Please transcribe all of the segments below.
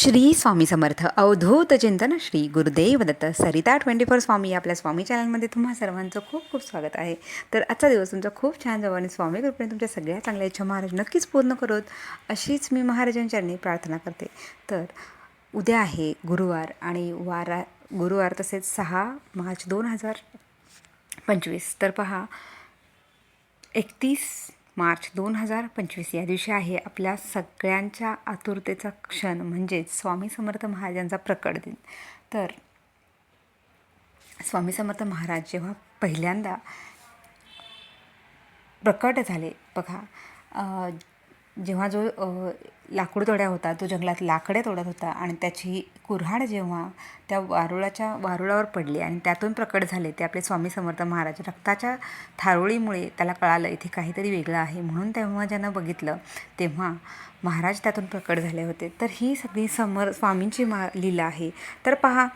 श्री स्वामी समर्थ. अवधूत चिंतन श्री गुरुदेव दत्त सरिता twenty four स्वामी आपल्या स्वामी चॅनलमध्ये तुम्हा सर्वांचं खूप खूप स्वागत आहे. तर आजचा दिवस तुमचा खूप छान जावं आणि स्वामी कृपेने तुमच्या सगळ्या चांगल्या इच्छा महाराज नक्कीच पूर्ण करोत अशीच मी महाराजांच्या प्रार्थना करते. तर उद्या आहे गुरुवार आणि वारा गुरुवार तसेच सहा मार्च दोन हजार पंचवीस. तर पहा एकतीस मार्च दोन हजार पंचवीस या दिवशी आहे आपल्या सगळ्यांच्या आतुरतेचा क्षण म्हणजेच स्वामी समर्थ महाराजांचा प्रकट दिन. तर स्वामी समर्थ महाराज जेव्हा पहिल्यांदा प्रकट झाले बघा जेव्हा जो लाकूड तोड्या होता तो जंगलात लाकडे तोडत होता आणि त्याची कुऱ्हाड जेव्हा त्या वारुळाच्या वारुळावर पडली आणि त्यातून प्रकट झाले ते आपले स्वामी समर्थ महाराज रक्ताच्या थारोळीमुळे त्याला कळालं इथे काहीतरी वेगळं आहे म्हणून तेव्हा ज्यांना बघितलं तेव्हा महाराज त्यातून प्रकट झाले होते. तर ही सगळी समर स्वामींची मा लीला आहे. तर पहा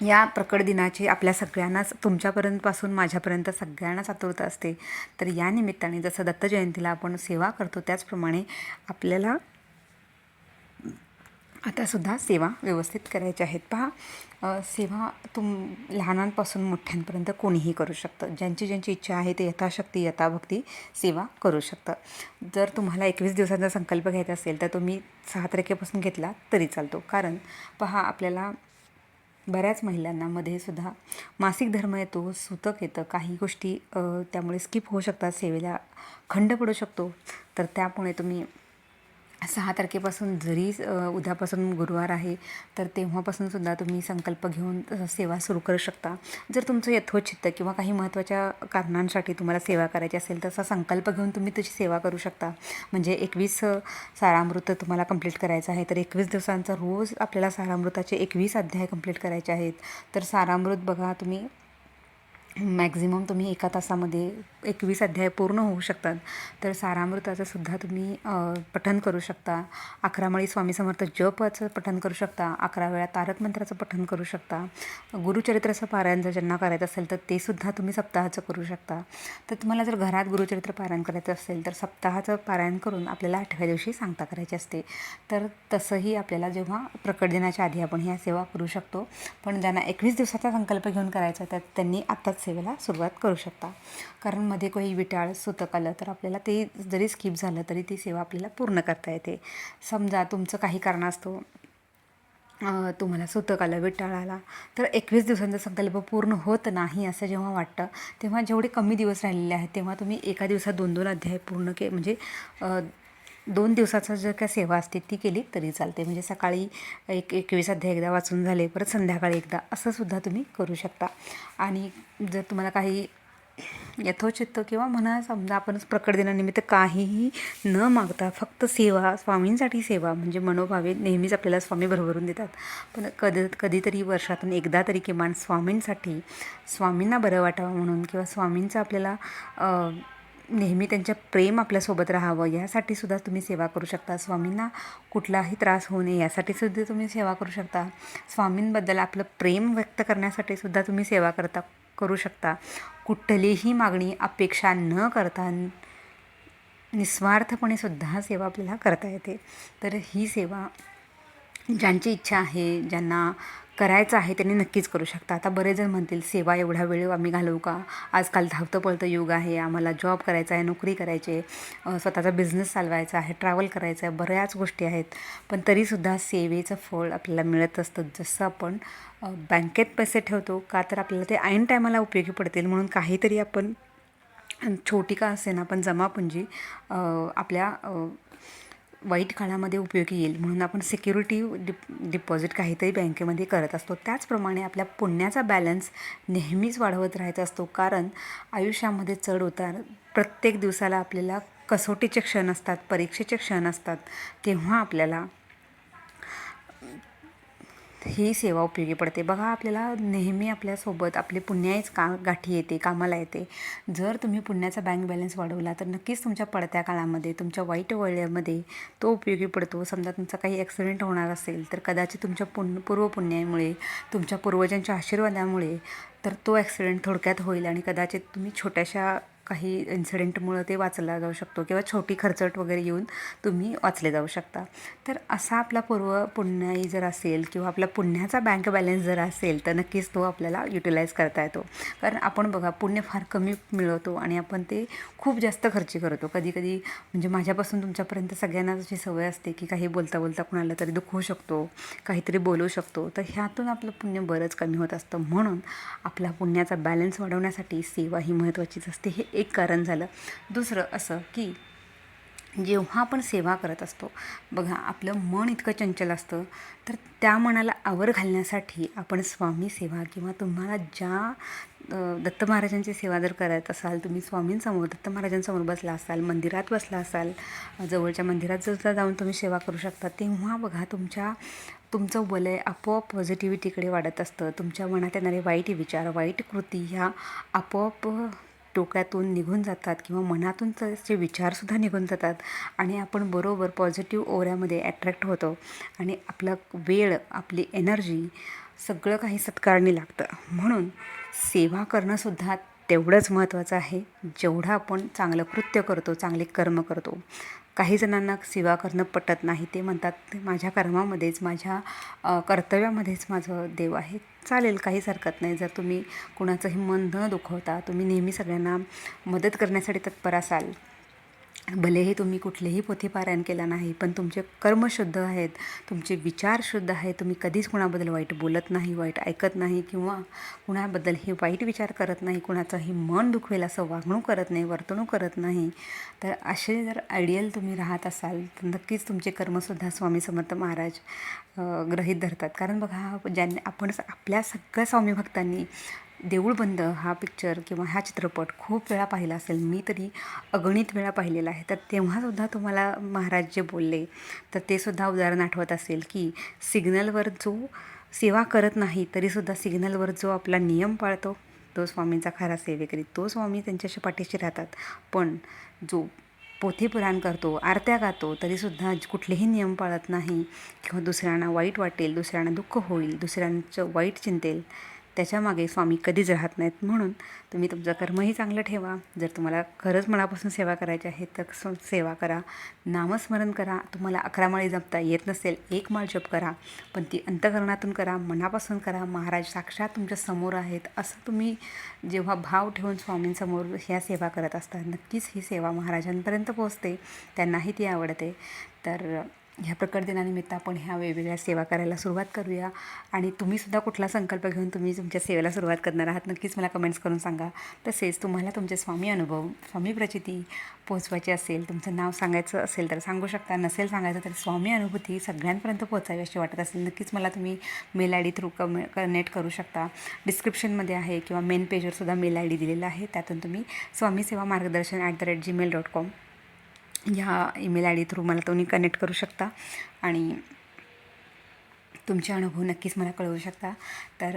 या प्रकट दिनाची आपल्या सगळ्यांनाच तुमच्यापर्यंतपासून माझ्यापर्यंत सगळ्यांनाच आतुरता असते. तर या निमित्ताने जसं दत्त जयंतीला आपण सेवा करतो त्याचप्रमाणे आपल्याला आतासुद्धा सेवा व्यवस्थित करायच्या आहेत. पहा सेवा तुम लहानांपासून मोठ्यांपर्यंत कोणीही करू शकतं. ज्यांची ज्यांची इच्छा आहे ते यथाशक्ती यथाभक्ती सेवा करू शकतं. जर तुम्हाला एकवीस दिवसांचा संकल्प घ्यायचा असेल तर तुम्ही सहा तारखेपासून घेतला तरी चालतो. कारण पहा आपल्याला बऱ्याच महिलांना मध्ये सुद्धा मासिक धर्म येतो सुतक येतं काही गोष्टी त्यामुळे स्किप होऊ शकतात सेवेला खंड पडू शकतो. तर त्यामुळे तुम्ही सहा तारखेपासून जरी उद्यापासून गुरुवार आहे तर तेव्हापासून सुद्धा तुम्ही संकल्प घेऊन सेवा सुरू करू शकता. जर तुमचं यथोचित्त किंवा काही महत्त्वाच्या कारणांसाठी तुम्हाला सेवा करायची असेल तसा संकल्प घेऊन तुम्ही तुझी सेवा करू शकता. म्हणजे एकवीस सारामृत तुम्हाला कंप्लीट करायचं आहे तर एकवीस दिवसांचा रोज आपल्याला सारामृताचे एकवीस अध्याय कंप्लीट करायचे आहेत. तर सारामृत बघा तुम्ही मॅक्झिमम तुम्ही एका तासामध्ये एकवीस अध्याय पूर्ण होऊ शकतात. तर सारामृताचं सुद्धा तुम्ही पठन करू शकता. अकरामळी स्वामी समर्थ जपाचं पठन करू शकता. अकरा वेळा तारक मंत्राचं पठन करू शकता. गुरुचरित्राचं पारायण जर ज्यांना करायचं असेल तर ते सुद्धा तुम्ही सप्ताहाचं करू शकता. तर तुम्हाला जर घरात गुरुचरित्र पारायण करायचं असेल तर सप्ताहाचं पारायण करून आपल्याला आठव्या दिवशी सांगता करायची असते. तर तसंही आपल्याला जेव्हा प्रकट दिनाच्या आधी आपण ह्या सेवा करू शकतो. पण ज्यांना एकवीस दिवसाचा संकल्प घेऊन करायचा तर त्यांनी आत्ताच सेवेला सुरुवात करू शकता. कारण मध्ये काही विटाळ सुतक आलं तर आपल्याला ते जरी स्किप झालं तरी ती सेवा आपल्याला पूर्ण करता येते. समजा तुमचं काही कारणास्तव तुम्हाला सुतक आलं विटाळ आला तर एकवीस दिवसांचा संकल्प पूर्ण होत नाही असं जेव्हा वाटतं तेव्हा जेवढे कमी दिवस राहिलेले आहेत तेव्हा तुम्ही एका दिवसात दोन दोन अध्याय पूर्ण के म्हणजे दोन दिवसाचं जर काय सेवा असते ती केली तरी चालते. म्हणजे सकाळी एक एकवीस अध्याय एकदा वाचून झाले परत संध्याकाळी एकदा असं सुद्धा तुम्ही करू शकता. आणि जर तुम्हाला काही यथोचित्त किंवा म्हणा समजा आपण प्रकट दिनानिमित्त काहीही न मागता फक्त सेवा स्वामींसाठी सेवा म्हणजे मनोभावे नेहमीच आपल्याला स्वामी भरभरून देतात. पण कधी कधीतरी वर्षातून एकदा तरी किमान स्वामींसाठी स्वामींना बरं वाटावं म्हणून किंवा स्वामींचं आपल्याला नेहमी त्यांच्या प्रेम आपल्यासोबत राहावं यासाठी सुद्धा तुम्ही सेवा करू शकता. स्वामींना कुठलाही त्रास होऊ नये यासाठी सुद्धा तुम्ही सेवा करू शकता. स्वामींबद्दल आपलं प्रेम व्यक्त करण्यासाठी सुद्धा तुम्ही सेवा करता करू शकता. कुठलीही मागणी अपेक्षा न करता निस्वार्थपणे सुद्धा सेवा आपल्याला करता येते. तर ही सेवा ज्यांची इच्छा आहे ज्यांना करायचं आहे त्यांनी नक्कीच करू शकता. आता बरेच जण म्हणतील सेवा एवढा वेळ आम्ही घालवू का? आजकाल धावतं पळतं युग आहे आम्हाला जॉब करायचा आहे नोकरी करायची आहे स्वतःचा बिझनेस चालवायचा आहे ट्रॅव्हल करायचं आहे बऱ्याच गोष्टी आहेत. पण तरीसुद्धा सेवेचं फळ आपल्याला मिळत असतं. जसं आपण बँकेत पैसे ठेवतो का तर आपल्याला ते ऐन टायमाला उपयोगी पडतील. म्हणून काहीतरी आपण छोटी का असे ना पण जमापुंजी आपल्या वाईट काळामध्ये उपयोगी येईल म्हणून आपण सिक्युरिटी डिप डिपॉझिट काहीतरी बँकेमध्ये करत असतो. त्याचप्रमाणे आपल्या पुण्याचा बॅलन्स नेहमीच वाढवत राहायचा असतो कारण आयुष्यामध्ये चढ उतार प्रत्येक दिवसाला आपल्याला कसोटीचे क्षण असतात परीक्षेचे क्षण असतात तेव्हा आपल्याला ही सेवा उपयोगी पडते. बघा आपल्याला नेहमी आपल्यासोबत आपली पुण्याईच का गाठी येते कामाला येते. जर तुम्ही पुण्याचा बँक बॅलन्स वाढवला तर नक्कीच तुमच्या पडत्या काळामध्ये तुमच्या वाईट वळ्यामध्ये तो उपयोगी पडतो. समजा तुमचा काही ॲक्सिडेंट होणार असेल तर कदाचित तुमच्या पुण्य पूर्वपुण्यामुळे तुमच्या पूर्वजांच्या आशीर्वादामुळे तर तो ॲक्सिडेंट थोडक्यात होईल आणि कदाचित तुम्ही छोट्याशा काही इन्सिडेंटमुळं ते वाचला जाऊ शकतो किंवा छोटी खर्चट वगैरे येऊन तुम्ही वाचले जाऊ शकता. तर असा आपला पूर्व पुण्याई जर असेल किंवा आपला पुण्याचा बँक बॅलन्स जर असेल तर नक्कीच तो आपल्याला युटिलाईज करता येतो. कारण आपण बघा पुण्य फार कमी मिळवतो आणि आपण ते खूप जास्त खर्ची करतो. कधी कधी म्हणजे माझ्यापासून तुमच्यापर्यंत सगळ्यांना अशी सवय असते की काही बोलता बोलता कुणाला तरी दुखवू शकतो काहीतरी बोलू शकतो तर ह्यातून आपलं पुण्य बरंच कमी होत असतं. म्हणून आपला पुण्याचा बॅलन्स वाढवण्यासाठी सेवा ही महत्त्वाचीच असते. हे एक कारण झालं. दुसरं असं की जेव्हा आपण सेवा करत असतो बघा आपलं मन इतकं चंचल असतं तर त्या मनाला आवर घालण्यासाठी आपण स्वामी सेवा किंवा तुम्हाला ज्या दत्त महाराजांची सेवा जर करत असाल तुम्ही स्वामींसमोर दत्त महाराजांसमोर बसला असाल मंदिरात बसला असाल जवळच्या मंदिरात जर जाऊन तुम्ही सेवा करू शकता तेव्हा बघा तुमच्या तुमचं वलय आपोआप पॉझिटिव्हिटीकडे वाढत असतं. तुमच्या मनात येणारे वाईट विचार वाईट कृती ह्या आपोआप डोक्यातून निघून जातात किंवा मनातून त्याचे विचारसुद्धा निघून जातात आणि आपण बरोबर पॉझिटिव्ह ओऱ्यामध्ये ॲट्रॅक्ट होतो आणि आपला वेळ आपली एनर्जी सगळं काही सत्कारणी लागतं. म्हणून सेवा करणंसुद्धा तेवढंच महत्त्वाचं आहे. जेवढं आपण चांगलं कृत्य करतो चांगले कर्म करतो. काही जणांना सेवा करणं पटत नाही. ते म्हणतात "ते माझ्या कर्मामध्येच माझ्या कर्तव्यामध्येच माझं देव आहे. चालेल काहीच हरकत नाही. जर तुम्ही कुणाचंही मन न दुखवता तुम्ही नेहमी सगळ्यांना मदत करण्यासाठी तत्पर असाल भलेही तुम्ही कुठलेही पोथी पारायण केला नाही पण तुमचे कर्म शुद्ध आहेत तुमचे विचार शुद्ध आहेत तुम्ही कधीच कुणाबद्दल वाईट बोलत नाही वाईट ऐकत नाही किंवा कुणाबद्दल हे वाईट विचार करत नाही कुणाचंही मन दुखवेल असं वागणूक करत नाही वर्तणूक करत नाही तर असे जर आयडियल तुम्ही राहत असाल तर नक्कीच तुमचे कर्मसुद्धा स्वामी समर्थ महाराज अ, धरतात. कारण बघा ज्यांनी आपण आपल्या सगळ्या स्वामी भक्तांनी देऊळ बंद हा पिक्चर किंवा हा चित्रपट खूप वेळा पाहिला असेल. मी तरी अगणित वेळा पाहिलेला आहे. तर तेव्हासुद्धा तुम्हाला महाराज जे बोलले. तर ते सुद्धा उदाहरण आठवत असेल की सिग्नलवर जो सेवा करत नाही तरीसुद्धा सिग्नलवर जो आपला नियम पाळतो तो स्वामींचा खरा सेवेकरी तो स्वामी त्यांच्याशी पाठीशी राहतात. पण जो पोथी पुराण करतो आरत्या गातो तरीसुद्धा कुठलेही नियम पाळत नाही. किंवा दुसऱ्यांना वाईट वाटेल दुसऱ्यांना दुःख होईल दुसऱ्यांचं वाईट चिंतेल. त्याच्यामागे स्वामी कधीच राहत नाहीत. म्हणून तुम्ही तुमचं कर्मही चांगलं ठेवा. जर तुम्हाला खरंच मनापासून सेवा करायची आहे तर सेवा करा. नामस्मरण करा. तुम्हाला अकरा माळी जपता येत नसेल एक माळ जप करा. पण ती अंतकरणातून करा मनापासून करा. महाराज साक्षात तुमच्यासमोर आहेत. असं तुम्ही जेव्हा भाव ठेवून स्वामींसमोर ह्या सेवा करत असता नक्कीच ही सेवा महाराजांपर्यंत पोहोचते. त्यांनाही ती आवडते. तर ह्या प्रकट दिनानिमित्त आपण ह्या वेगवेगळ्या सेवा करायला सुरुवात करूया. आणि तुम्हीसुद्धा कुठला संकल्प घेऊन तुम्ही तुमच्या सेवेला सुरुवात करणार आहात नक्कीच मला कमेंट्स करून सांगा. तसेच तुम्हाला तुमचे स्वामी अनुभव स्वामी प्रचिती पोहोचवायची असेल तुमचं नाव सांगायचं असेल तर सांगू शकता नसेल सांगायचं तर स्वामी अनुभूती सगळ्यांपर्यंत पोहोचावी अशी वाटत असेल नक्कीच मला तुम्ही मेल आय डी थ्रू कमे कनेक्ट करू शकता. डिस्क्रिप्शनमध्ये आहे किंवा मेन पेजवरसुद्धा मेल आय डी दिलेला आहे त्यातून तुम्ही स्वामी सेवा मार्गदर्शन at the rate Gmail dot com ह्या ईमेल आय डी थ्रू मला तुम्ही कनेक्ट करू शकता. आणि तुमचे अनुभव नक्कीच मला कळवू शकता. तर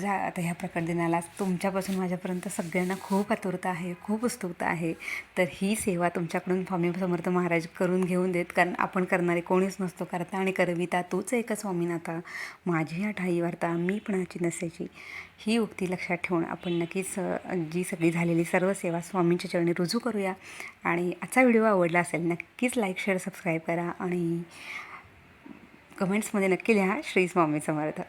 जा आता ह्या प्रकट दिनाला तुमच्यापासून माझ्यापर्यंत सगळ्यांना खूप आतुरता आहे खूप उत्सुकता आहे. तर ही सेवा तुमच्याकडून स्वामी समर्थ महाराज करून घेऊन देत कारण आपण करणारे कोणीच नसतो करता आणि करविता तूच एक स्वामीनाथा. माझी या ठाई वार्ता मी पणाची नसायची. ही उक्ती लक्षात ठेवून आपण नक्कीच जी सगळी झालेली सर्व सेवा स्वामींच्या चरणी रुजू करूया. आणि आजचा व्हिडिओ आवडला असेल नक्कीच लाईक शेअर सबस्क्राईब करा. आणि कमेंट्समध्ये नक्की लिहा श्री स्वामी समर्थ